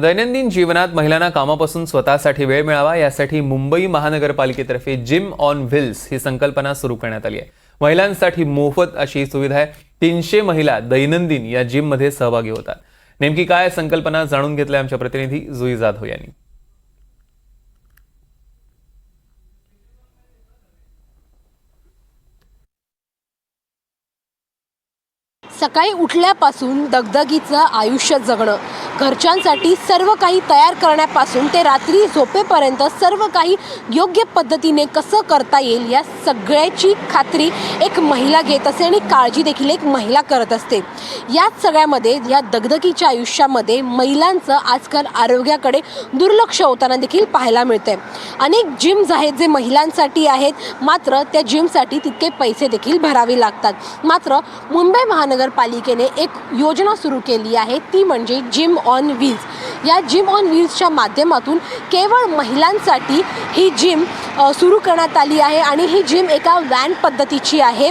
दैनंदिन जीवनात महिलांना कामापासून स्वतःसाठी वेळ मिळावा यासाठी मुंबई महानगरपालिकेतर्फे जिम ऑन व्हील्स ही संकल्पना सुरू करण्यात आली आहे. महिलांसाठी मोफत अशी सुविधा आहे. तीनशे महिला दैनंदिन या जिममध्ये सहभागी होतात. नेमकी काय संकल्पना जाणून घेतल्या आमच्या प्रतिनिधी जुई जाधव यांनी. सकाळी उठल्यापासून दगदगीचं आयुष्य जगणं. घरच्यांसाठी सर्व काही तयार करण्यापासून ते रात्री झोपेपर्यंत सर्व काही योग्य पद्धतीने कसं करता येईल या सगळ्याची खात्री एक महिला घेत असते आणि काळजी देखील एक महिला करत असते. याच सगळ्यामध्ये या दगदगीच्या आयुष्यामध्ये महिलांचं आजकाल आरोग्याकडे दुर्लक्ष होताना देखील पाहायला मिळतंय. अनेक जिम्स आहेत जे महिलांसाठी आहेत मात्र त्या जिमसाठी तितके पैसे देखील भरावे लागतात. मात्र मुंबई महानगरपालिकेने एक योजना सुरू केली आहे. ती म्हणजे जिम ऑन व्हील्स या जिम ऑन व्हील्सच्या माध्यमातून केवळ महिलांसाठी ही जिम सुरू करण्यात आली आहे आणि ही जिम एका व्हॅन पद्धतीची आहे.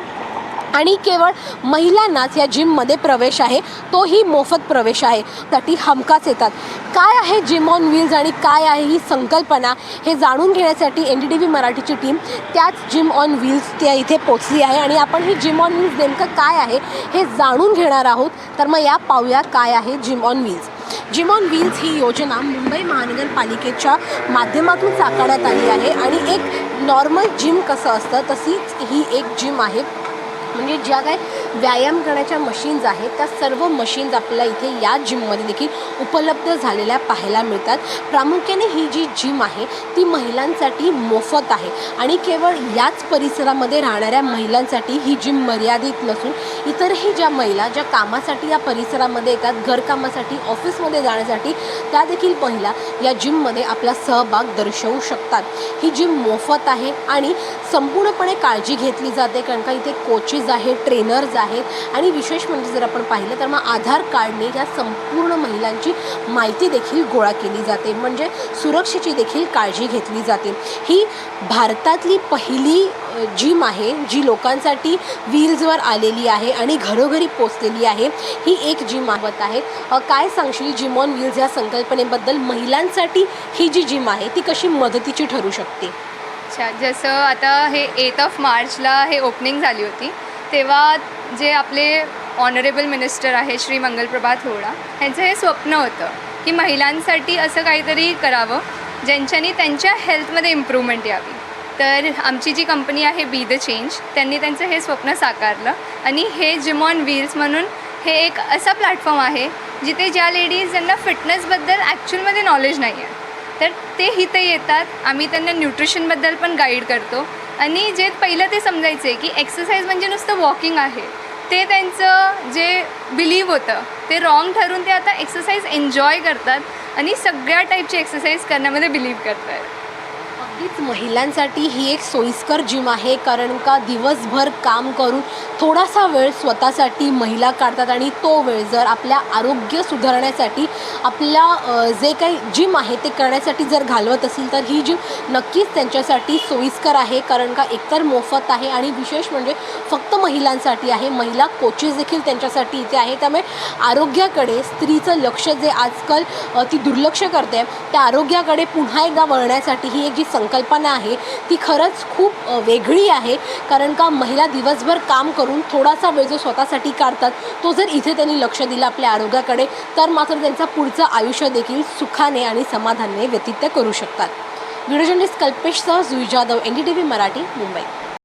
आणि केवळ महिलांनाच या जिममध्ये प्रवेश आहे. तोही मोफत प्रवेश आहे. साठी हमखास येतात. काय आहे जिम ऑन व्हील्स आणि काय आहे ही संकल्पना हे जाणून घेण्यासाठी एन डी टी व्ही मराठीची टीम त्याच जिम ऑन व्हील्स त्या इथे पोचली आहे. आणि आपण ही जिम ऑन व्हील्स नेमकं काय आहे हे जाणून घेणार आहोत. तर मग या पाहूया काय आहे gym on wheels gym on wheels ही योजना मुंबई महानगरपालिकेच्या माध्यमातून साकारण्यात आली आहे. आणि एक नॉर्मल जिम कसं असतं तशीच ही एक जिम आहे. म्हणजे ज्या काय व्यायाम करण्याच्या मशीन्स आहेत त्या सर्व मशीन्स आपल्याला इथे या जिममध्ये देखील उपलब्ध झालेल्या पाहायला मिळतात. प्रामुख्याने ही जी जिम आहे ती महिलांसाठी मोफत आहे. आणि केवळ याच परिसरामध्ये राहणाऱ्या महिलांसाठी ही जिम मर्यादित नसून इतरही ज्या महिला ज्या कामासाठी या परिसरामध्ये येतात घरकामासाठी ऑफिसमध्ये जाण्यासाठी त्या देखील महिला या जिममध्ये आपला सहभाग दर्शवू शकतात. ही जिम मोफत आहे आणि संपूर्णपणे काळजी घेतली जाते कारण का इथे कोचेस आहेत ट्रेनर्स आहेत आणि विशेष म्हणजे जर आपण पाहिलं तर मग आधार कार्डने या संपूर्ण महिलांची माहिती देखील गोळा केली जाते. म्हणजे सुरक्षेची देखील काळजी घेतली जाते. ही भारतातली पहिली जिम आहे जी लोकांसाठी व्हील्सवर आलेली आहे आणि घरोघरी पोचलेली आहे. ही एक जिम आवत आहे. काय सांगशील जिम ऑन व्हील्स या संकल्पनेबद्दल? महिलांसाठी ही जी जिम आहे ती कशी मदतीची ठरू शकते? अच्छा जसं आता हे एथ ऑफ मार्चला हे ओपनिंग झाली होती. तेव्हा जे आपले ऑनरेबल मिनिस्टर आहे श्री मंगलप्रभात होळा यांचं हे स्वप्न होतं की महिलांसाठी असं काहीतरी करावं ज्यांच्यानी त्यांच्या हेल्थमध्ये इम्प्रूव्हमेंट यावी. तर आमची जी कंपनी आहे बी द चेंज त्यांनी त्यांचं हे स्वप्न साकारलं आणि हे जिम ऑन व्हील्स म्हणून हे एक असा प्लॅटफॉर्म आहे जिथे ज्या लेडीज ज्यांना फिटनेसबद्दल ॲक्च्युअलमध्ये नॉलेज नाही आहे तर ते इथे येतात. आम्ही त्यांना न्यूट्रिशनबद्दल पण गाईड करतो. आणि जे पहिलं ते समजायचे की एक्सरसाइज म्हणजे नुसतं वॉकिंग आहे. ते त्यांचं जे बिलीव होतं ते रॉंग ठरून ते आता एक्सरसाइज एन्जॉय करतात आणि सगळ्या टाईपची एक्सरसाइज करण्यामध्ये बिलीव करतात. नक्कीच महिलांसाठी ही एक सोयीस्कर जिम आहे कारण का दिवसभर काम करून थोडासा वेळ स्वतःसाठी महिला काढतात आणि तो वेळ जर आपल्या आरोग्य सुधारण्यासाठी आपल्या जे काही जिम आहे ते करण्यासाठी जर घालवत असेल तर ही जिम नक्कीच त्यांच्यासाठी सोयीस्कर आहे कारण का एकतर मोफत आहे आणि विशेष म्हणजे फक्त महिलांसाठी आहे. महिला कोचेस देखील त्यांच्यासाठी इथे आहे. त्यामुळे आरोग्याकडे स्त्रीचं लक्ष जे आजकाल ती दुर्लक्ष करते त्या आरोग्याकडे पुन्हा एकदा वळण्यासाठी ही एक जी संकल्पना आहे ती खरंच खूप वेगळी आहे. कारण का महिला दिवसभर काम करून थोडासा वेळ जो स्वतःसाठी काढतात तो जर इथे त्यांनी लक्ष दिलं आपल्या आरोग्याकडे तर मात्र त्यांचं पुढचं आयुष्य देखील सुखाने आणि समाधानाने व्यतीत करू शकतात. Video journalist कल्पेशसह Jui Jadhav N D T V Marathi Mumbai.